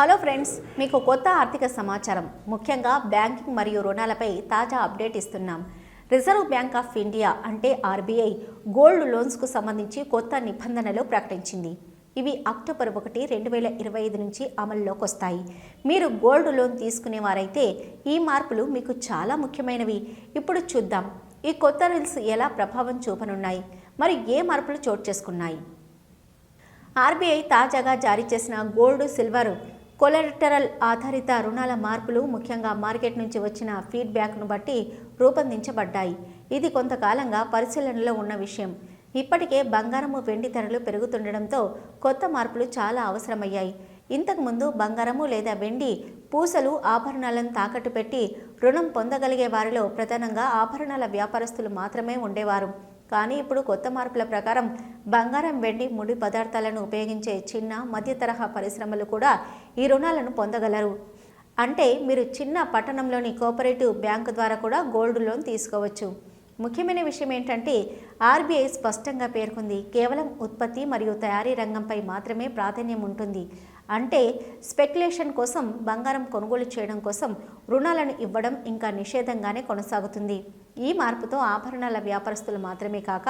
Hello friends మీకు కొత్త ఆర్థిక సమాచారం. ముఖ్యంగా బ్యాంకింగ్ మరియు రుణాలపై తాజా అప్డేట్ ఇస్తున్నాం. రిజర్వ్ బ్యాంక్ ఆఫ్ ఇండియా అంటే ఆర్బీఐ గోల్డ్ లోన్స్కు సంబంధించి కొత్త నిబంధనలు ప్రకటించింది. ఇవి అక్టోబర్ ఒకటి రెండు వేల ఇరవై ఐదు నుంచి అమల్లోకి వస్తాయి. మీరు గోల్డ్ లోన్ తీసుకునేవారైతే ఈ మార్పులు మీకు చాలా ముఖ్యమైనవి. ఇప్పుడు చూద్దాం. ఈ కొత్త రూల్స్ ఎలా ప్రభావం చూపనున్నాయి? మరి ఏ మార్పులు చోటు చేసుకున్నాయి? ఆర్బీఐ తాజాగా జారీ చేసిన గోల్డ్ సిల్వర్ కొలెటరల్ ఆధారిత రుణాల మార్పులు ముఖ్యంగా మార్కెట్ నుంచి వచ్చిన ఫీడ్బ్యాక్ను బట్టి రూపొందించబడ్డాయి. ఇది కొంతకాలంగా పరిశీలనలో ఉన్న విషయం. ఇప్పటికే బంగారము వెండి ధరలు పెరుగుతుండడంతో కొత్త మార్పులు చాలా అవసరమయ్యాయి. ఇంతకుముందు బంగారము లేదా వెండి పూసలు ఆభరణాలను తాకట్టు పెట్టి రుణం పొందగలిగే వారిలో ప్రధానంగా ఆభరణాల వ్యాపారస్తులు మాత్రమే ఉండేవారు. కానీ ఇప్పుడు కొత్త మార్పుల ప్రకారం బంగారం వెండి ముడి పదార్థాలను ఉపయోగించే చిన్న మధ్య తరహా పరిశ్రమలు కూడా ఈ రుణాలను పొందగలరు. అంటే మీరు చిన్న పట్టణంలోని కోఆపరేటివ్ బ్యాంకు ద్వారా కూడా గోల్డ్ లోన్ తీసుకోవచ్చు. ముఖ్యమైన విషయం ఏంటంటే ఆర్బీఐ స్పష్టంగా పేర్కొంది. కేవలం ఉత్పత్తి మరియు తయారీ రంగంపై మాత్రమే ప్రాధాన్యం ఉంటుంది. అంటే స్పెక్యులేషన్ కోసం బంగారం కొనుగోలు చేయడం కోసం రుణాలను ఇవ్వడం ఇంకా నిషేధంగానే కొనసాగుతుంది. ఈ మార్పుతో ఆభరణాల వ్యాపారస్తులు మాత్రమే కాక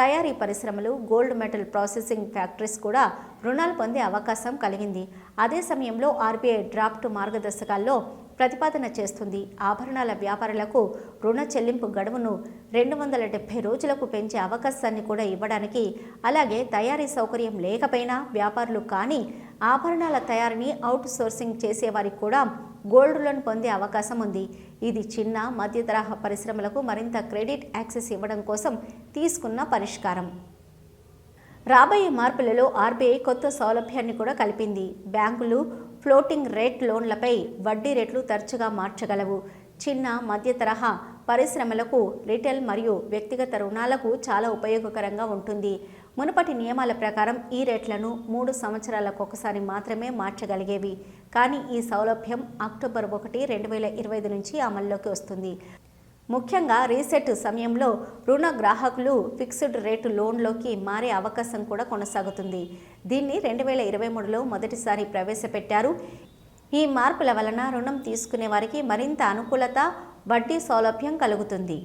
తయారీ పరిశ్రమలు గోల్డ్ మెటల్ ప్రాసెసింగ్ ఫ్యాక్టరీస్ కూడా రుణాలు పొందే అవకాశం కలిగింది. అదే సమయంలో ఆర్బీఐ డ్రాఫ్ట్ మార్గదర్శకాల్లో ప్రతిపాదన చేస్తుంది. ఆభరణాల వ్యాపారులకు రుణ చెల్లింపు గడువును రెండు వందల డెబ్బై రోజులకు పెంచే అవకాశాన్ని కూడా ఇవ్వడానికి అలాగే తయారీ సౌకర్యం లేకపోయినా వ్యాపారులు కానీ ఆభరణాల తయారీని అవుట్ సోర్సింగ్ చేసేవారికి కూడా గోల్డ్ లోన్ పొందే అవకాశం ఉంది. ఇది చిన్న మధ్య తరహా పరిశ్రమలకు మరింత క్రెడిట్ యాక్సెస్ ఇవ్వడం కోసం తీసుకున్న పరిష్కారం. రాబోయే మార్పులలో ఆర్బీఐ కొత్త సౌలభ్యాన్ని కూడా కలిపింది. బ్యాంకులు ఫ్లోటింగ్ రేట్ లోన్లపై వడ్డీ రేట్లు తరచుగా మార్చగలవు. చిన్న మధ్య తరహా పరిశ్రమలకు రిటైల్ మరియు వ్యక్తిగత రుణాలకు చాలా ఉపయోగకరంగా ఉంటుంది. మునుపటి నియమాల ప్రకారం ఈ రేట్లను మూడు సంవత్సరాలకు ఒకసారి మాత్రమే మార్చగలిగేవి. కానీ ఈ సౌలభ్యం అక్టోబర్ ఒకటి రెండు వేల ఇరవై ఐదు నుంచి అమల్లోకి వస్తుంది. ముఖ్యంగా రీసెట్ సమయంలో రుణ గ్రాహకులు ఫిక్స్డ్ రేటు లోన్లోకి మారే అవకాశం కూడా కొనసాగుతుంది. దీన్ని రెండు వేల ఇరవై మూడులో మొదటిసారి ప్రవేశపెట్టారు. ఈ మార్పుల వలన రుణం తీసుకునే వారికి మరింత అనుకూలత వడ్డీ సౌలభ్యం కలుగుతుంది.